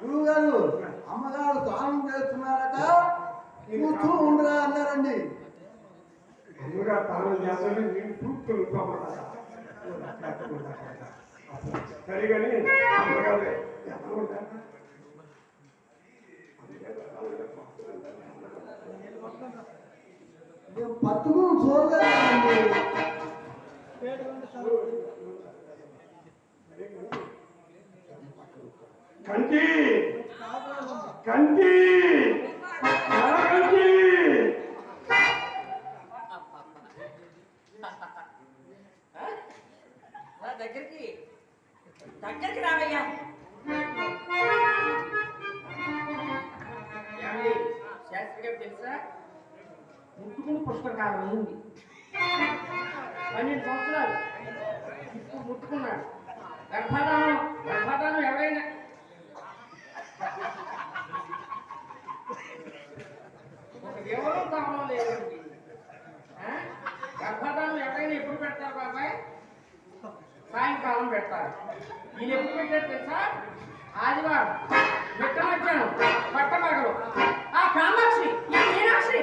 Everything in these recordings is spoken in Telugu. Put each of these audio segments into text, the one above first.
గురువు గారు అమ్మగారు స్నానం చేస్తున్నారట. కూర్చో ఉండరా అన్నారండి. అమ్మగా తాను చేస్తాను నేను చూపుతున్నాను సరే కానీ అమ్మగారు మేము పట్టుకుని చూడలేదండి. కంటి కంటి కంటి నా దగ్గరికి దగ్గరికి రావయ్యా ఏమండి శాస్త్రి గారు తెలుసా ముట్టుకుని పుష్కరకాలం అయింది పన్నెండు సంవత్సరాలు ఇప్పుడు ముట్టుకున్నాడు గర్భాధానం గర్భాధానం ఎవరైనా. ఒక వివరం కావడం లేదండి. ఆ? ఎవరైనా ఎప్పుడు పెడతారు బాబాయ్? సాయంకాలం పెడతారు. ఈయన ఎప్పుడు పెట్టారు తెలుసా? ఆదివారం. మిట్ట మధ్యాహ్నం పట్టమగలు ఆ కామాక్షి ఈ మీనాక్షి.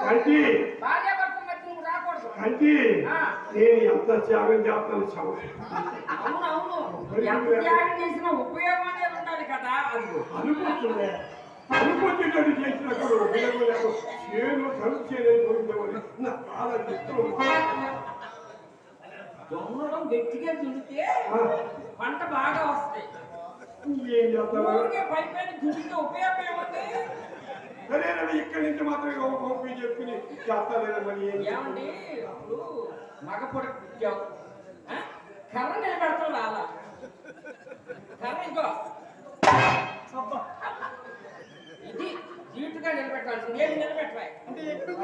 కంటి. కంటి. నేను ఎంత త్యాగం చేస్తాను చావు. ఉపయోగం అనేది ఉండాలి కదా. అది అనుకుంటుందే అనుకుంటున్నట్టు చేసినప్పుడు ఉపయోగం చేను కలుపు చేయలేదు పోయిందేమని నా బాధ దొంగడం గట్టిగా దున్నితే పంట బాగా వస్తాయి. ఏం చేస్తాను ఊరికే పై పైన దున్నితే ఉపయోగం ఏముంది? ఇక్కడి నుంచి మాత్రమే ఒక గొప్ప చెప్పుకుని చేస్తాను మరి ఏమండి అప్పుడు మగ పొడకు పుట్టావు? కర్ర నిలబెడతావు రాలా. కర్ర ఇంకో. ఇది జీటుగా నిలబెట్టాల్సింది. ఏది నిలబెట్టరాయి? అంటే ఎప్పుడు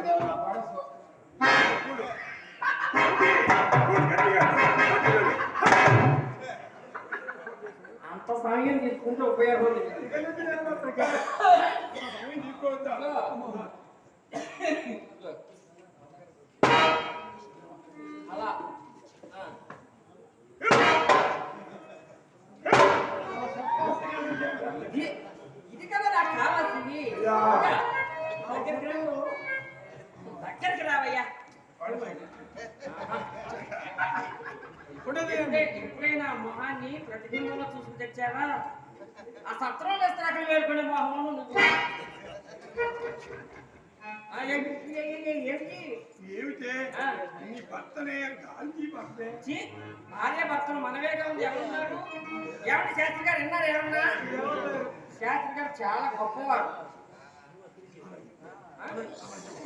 అంత సమయం తీసుకుంటే ఉపయోగం తీసుకోవద్దా అలా ఇది కదా నాకు కావాల్సింది దగ్గరికి రావయ్యా ఎప్పుడైనా మొహాన్ని ప్రతిబింబంలో చూసుకు తెచ్చావా ఆ సత్రంలో వేస్తే అక్కడ వేరుకునే మొహం నువ్వు ఏమిటే. నీ భర్తనే గాంధీ భర్తే? భార్య భర్తలు మనవేగా ఉంది ఎవరున్నారు? ఏమండి శాస్త్రి గారు విన్నారు ఏమన్నా? శాస్త్రి గారు చాలా గొప్పవారు?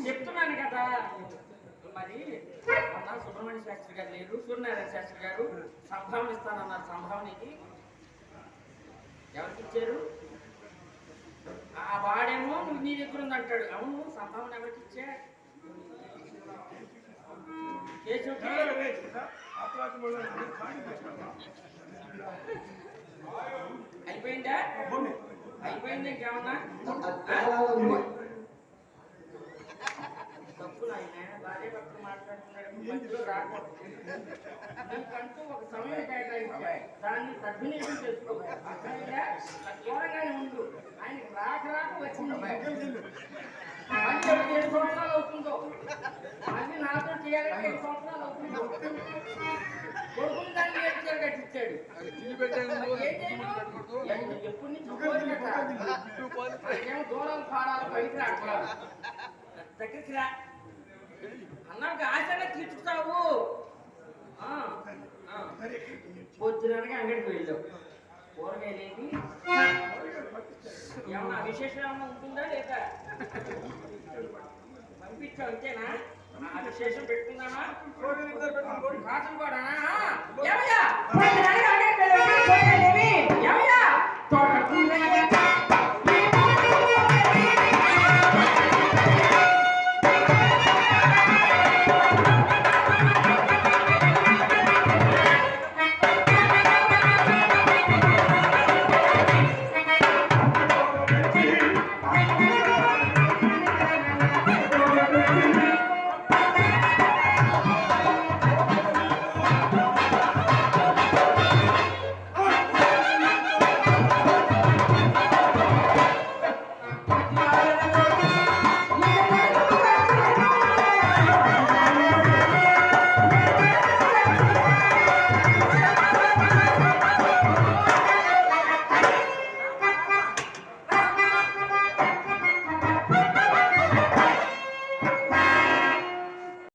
చెప్తున్నాను కదా. మరి అన్న సుబ్రహ్మణ్య శాస్త్రి గారు లేరు సూర్యనారాయణ శాస్త్రి గారు సంభావన ఇస్తానన్నారు సంభావనకి ఎవరికి ఇచ్చారు? నీ దగ్గర ఉంది అంటాడు. అవును సంభావన ఎవరికి ఇచ్చా? అయిపోయిందా? అయిపోయింది ఇంకేమన్నా? భార్య భర్తలు మాట్లాడుతున్నాడు. మధ్యలో రాకూడదు. నీకంటూ ఒక సమయం దాన్ని సద్వినియోగం చేసుకో. అర్థమైందా? అది దూరంగానే ఉండు. ఆయన ఏడు సంవత్సరాలు అవుతుందో? మళ్ళీ నాతో చేయాలంటే ఏడు సంవత్సరాలు అవుతుందో? కొడుకుని దాన్ని ఏడ్చారు కట్టించాడు. మరి ఏం చేయను? ఎప్పుడు- ఎప్పటి నుంచి కోరికట నాకేమో దూరం పాడాలి బయట రావట్లేదు దగ్గరికి రా. అన్నాక ఆశగా తీర్చుతావు ఆ, ఆ. పొద్దుననగా అంగడికి వెళ్ళావు. కూరగాయలు ఏంటి ఏమన్నా విశేషం ఏమన్నా ఉంటుందా లేదా పంపించావు అంతేనా? విశేషం పెట్టుకుందామా? కాసం కూడా.